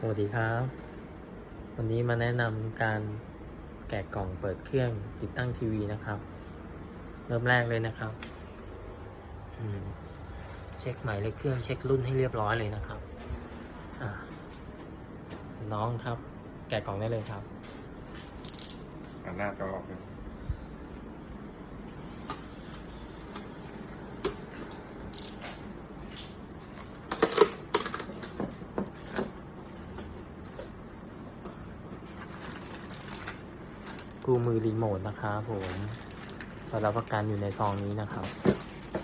สวัสดีครับ วันนี้มาแนะนำการแกะกล่องเปิดเครื่องติดตั้งทีวีนะครับ เริ่มแรกเลยนะครับเช็คหมายเลขเครื่องเช็ครุ่นให้เรียบร้อยเลยนะครับน้องครับ แกะกล่องได้เลยครับหน้าก็ออกเลย กูมือรีโมทนะครับผมเรารับประกันอยู่ในซองนี้นะครับ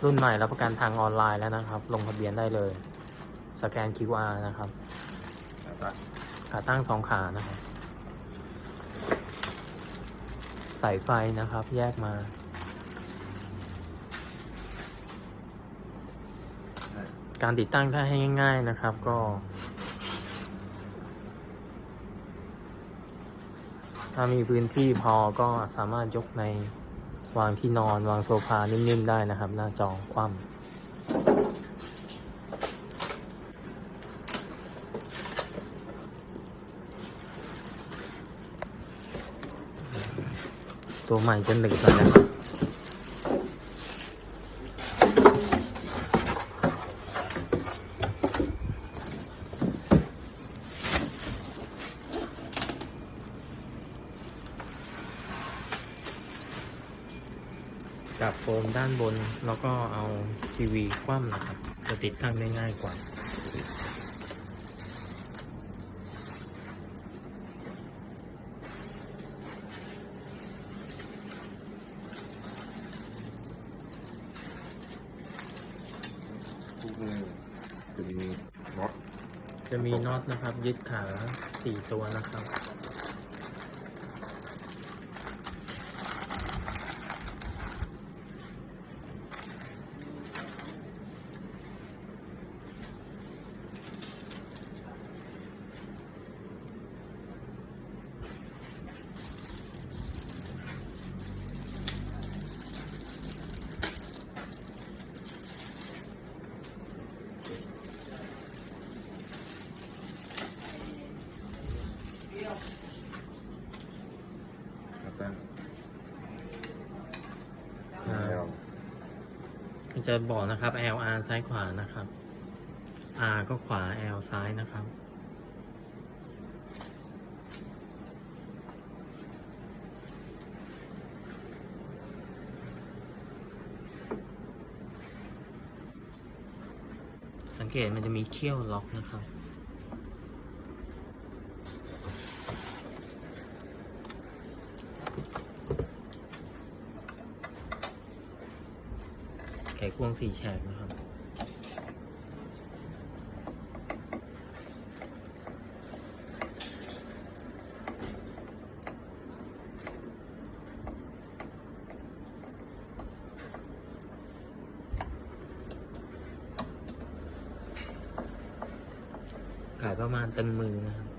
รุ่นใหม่รับประกันทางออนไลน์แล้วนะครับ ลงทะเบียนได้เลย สแกน QR นะครับขาตั้งสองขานะครับ สายไฟนะครับ แยกมาการติดตั้งถ้าให้ง่าย ๆนะครับ ก็ ถ้ามีพื้นที่พอก็สามารถยกในวางที่นอนวางโซฟานิ่มๆได้นะครับ หน้าจอคว่ำตัวใหม่จะหนึบหน่อยนะครับ จับโฟมด้านบน แล้วก็เอาทีวีคว่ำนะครับ จะติดตั้งได้ง่ายกว่าคู่มือจะมีน็อตจะมีน็อตนะครับ ยึดขาสี่ตัวนะครับ จะบอกนะครับ L R ซ้ายขวานะครับ R ก็ขวา L ซ้ายนะครับสังเกตมันจะมีเขี้ยวล็อกนะครับ ไขควงสี่แฉกนะครับ ขายประมาณเต็มมือนะครับ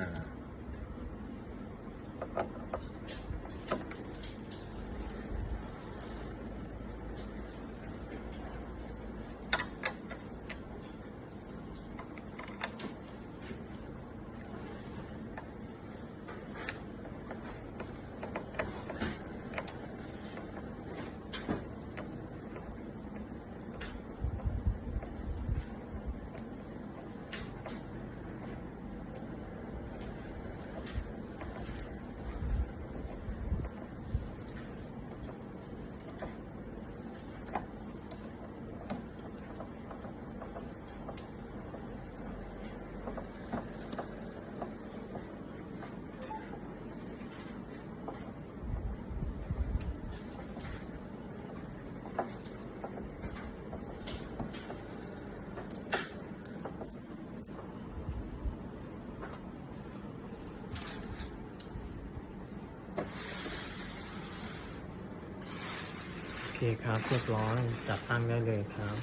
อ่ เคครับเรียบร้อยจัดตั้งได้เลยครับ